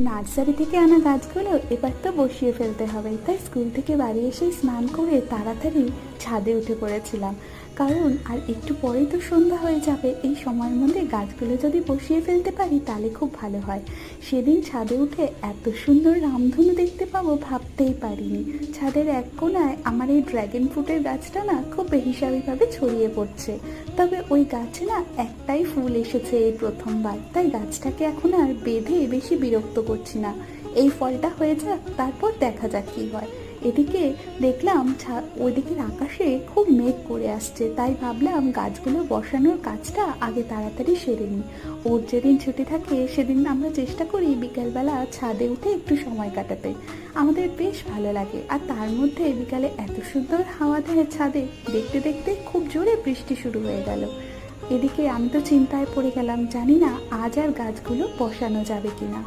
Nursery থেকে আনা গাছগুলো এবার তো বসিয়ে ফেলতে হবে। তাই স্কুল থেকে বাড়ি এসে স্নান করে তাড়াতাড়ি ছাদে উঠে পড়েছিলাম। কারণ আর একটু পরেই তো সন্ধ্যা হয়ে যাবে, এই সময়ের মধ্যে গাছগুলো যদি বসিয়ে ফেলতে পারি তাহলে খুব ভালো হয়। সেদিন ছাদে উঠে এত সুন্দর রামধনু দেখতে পাবো ভাবতেই পারিনি। ছাদের এক কোনায় আমার এই ড্র্যাগন ফ্রুটের গাছটা না খুব বেহিসাবিভাবে ছড়িয়ে পড়ছে। তবে ওই গাছে না একটাই ফুল এসেছে এই প্রথমবার। তাই গাছটাকে এখন আর বেঁধে বেশি বিরক্ত করছি না। এই ফলটা হয়ে যাক, তারপর দেখা যাক কি হয়। এদিকে দেখলাম ওইদিকের আকাশে খুব মেঘ করে আসছে, তাই ভাবলাম গাছগুলো বসানোর কাজটা আগে তাড়াতাড়ি সেরে নিই। ওর যেদিন ছুটি থাকে, সেদিন আমরা চেষ্টা করি বিকালবেলা ছাদে উঠে একটু সময় কাটাতে। আমাদের বেশ ভালো লাগে, আর তার মধ্যে বিকালে এত সুন্দর হাওয়া দেয় ছাদে, দেখতে দেখতে খুব জোরে বৃষ্টি শুরু হয়ে গেল। এদিকে আমি তো চিন্তায় পড়ে গেলাম, জানি না আজ আর গাছগুলো বসানো যাবে কিনা।